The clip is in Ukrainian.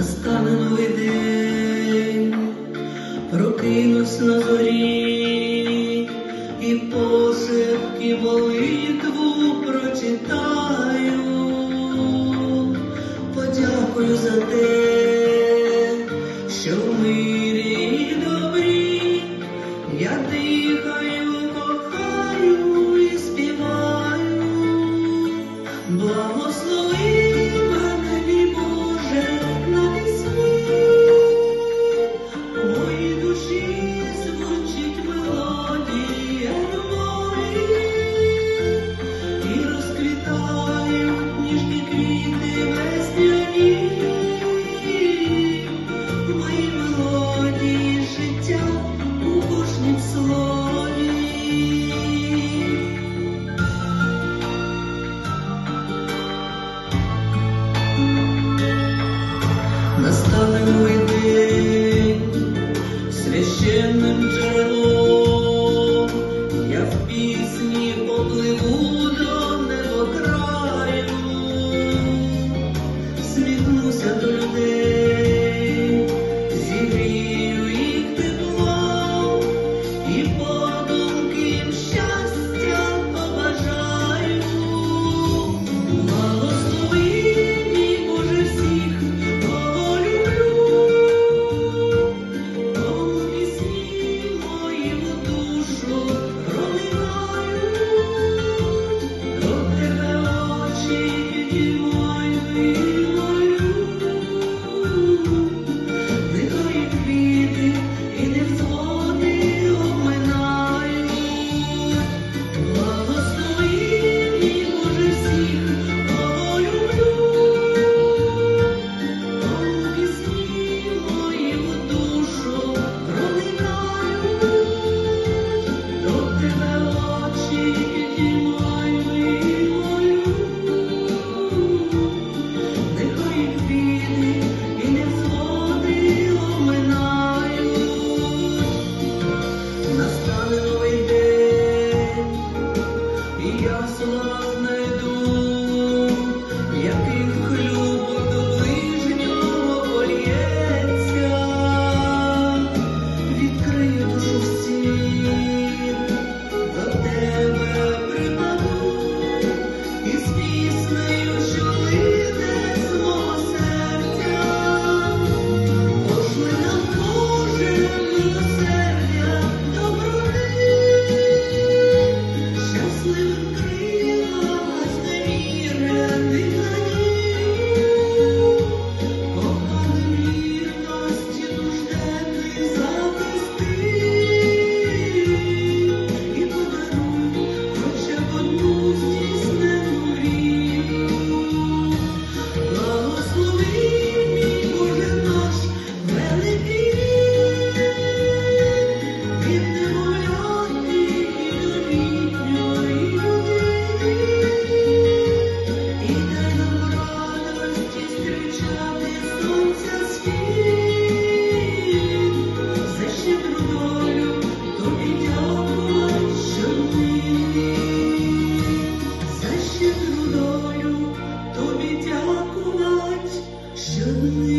настане новий день, прокинусь на зорі і посипки молитву прочитав. Священным джерелом я в пісні побли. Germany.